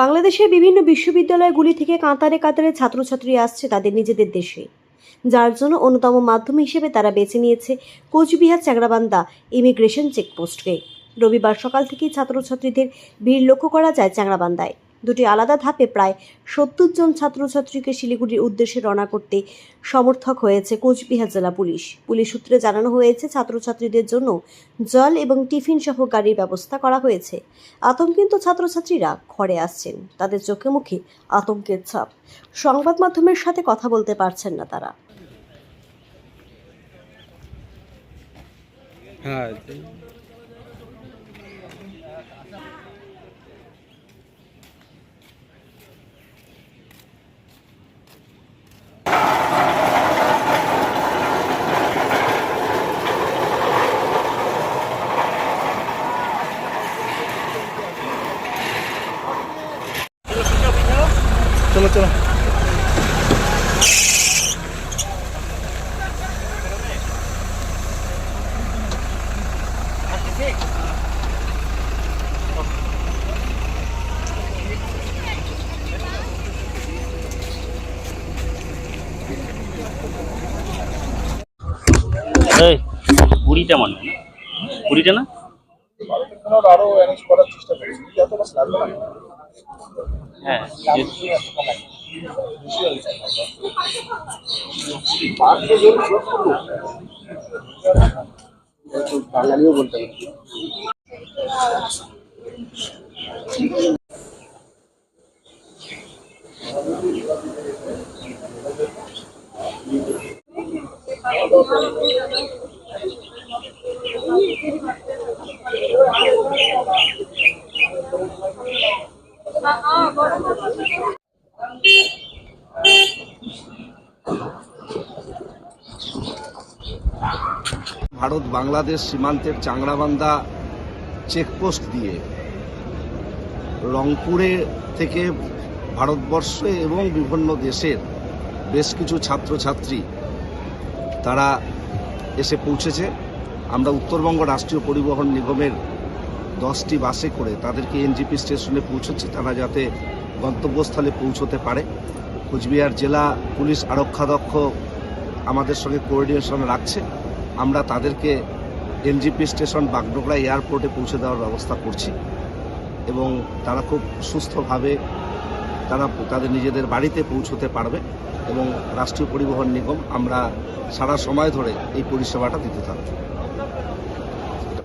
বাংলাদেশের বিভিন্ন বিশ্ববিদ্যালয়গুলি থেকে কাতারে কাতারে ছাত্রছাত্রী আসছে তাদের নিজেদের দেশে। যার জন্য অন্যতম মাধ্যম হিসেবে তারা বেছে নিয়েছে কোচবিহার চ্যাংরাবান্ধা ইমিগ্রেশন চেকপোস্টকে। রবিবার সকাল থেকেই ছাত্রছাত্রীদের ভিড় লক্ষ্য করা যায় চ্যাংরাবান্ধায় দুটি আলাদা ধাপে প্রায় সত্তর জন ছাত্রছাত্রীকে শিলিগুড়ির উদ্দেশ্যে রওনা করতে সমর্থক হয়েছে কোচবিহার জেলা পুলিশ। পুলিশ সূত্রে জানানো হয়েছে, ছাত্রছাত্রীদের জন্য জল এবং টিফিন সহ গাড়ির ব্যবস্থা করা হয়েছে। আতঙ্কিত ছাত্রছাত্রীরা ঘরে আসছেন। তাদের চোখে মুখে আতঙ্কের ছাপ। সংবাদ মাধ্যমের সাথে কথা বলতে পারছেন না তারা। হ্যাঁ চলো চলো। এই কুড়িটা মনে না? কুড়িটা না? আরও অ্যারেঞ্জ করার চেষ্টা করছি যত বাস লাগবে না। হ্যাঁ বাঙালিও বলতে পারি ভারত বাংলাদেশ সীমান্তের চাংড়াবান্ধা চেকপোস্ট দিয়ে রংপুরে থেকে ভারতবর্ষে এবং বিভিন্ন দেশের বেশ কিছু ছাত্রছাত্রী তারা এসে পৌঁছেছে। আমরা উত্তরবঙ্গ রাষ্ট্রীয় পরিবহন নিগমের দশটি বাসে করে তাদেরকে এনজিপি স্টেশনে পৌঁছচ্ছে তারা যাতে গন্তব্যস্থলে পৌঁছতে পারে। কোচবিহার জেলা পুলিশ আরক্ষাধ্যক্ষ আমাদের সঙ্গে কোঅর্ডিনেশন রাখছে। আমরা তাদেরকে এনজিপি স্টেশন বাগডোগরা এয়ারপোর্টে পৌঁছে দেওয়ার ব্যবস্থা করছি এবং তারা খুব সুস্থভাবে তারা তাদের নিজেদের বাড়িতে পৌঁছতে পারবে এবং রাষ্ট্রীয় পরিবহন নিগম আমরা সারা সময় ধরে এই পরিষেবাটা দিতে থাকব।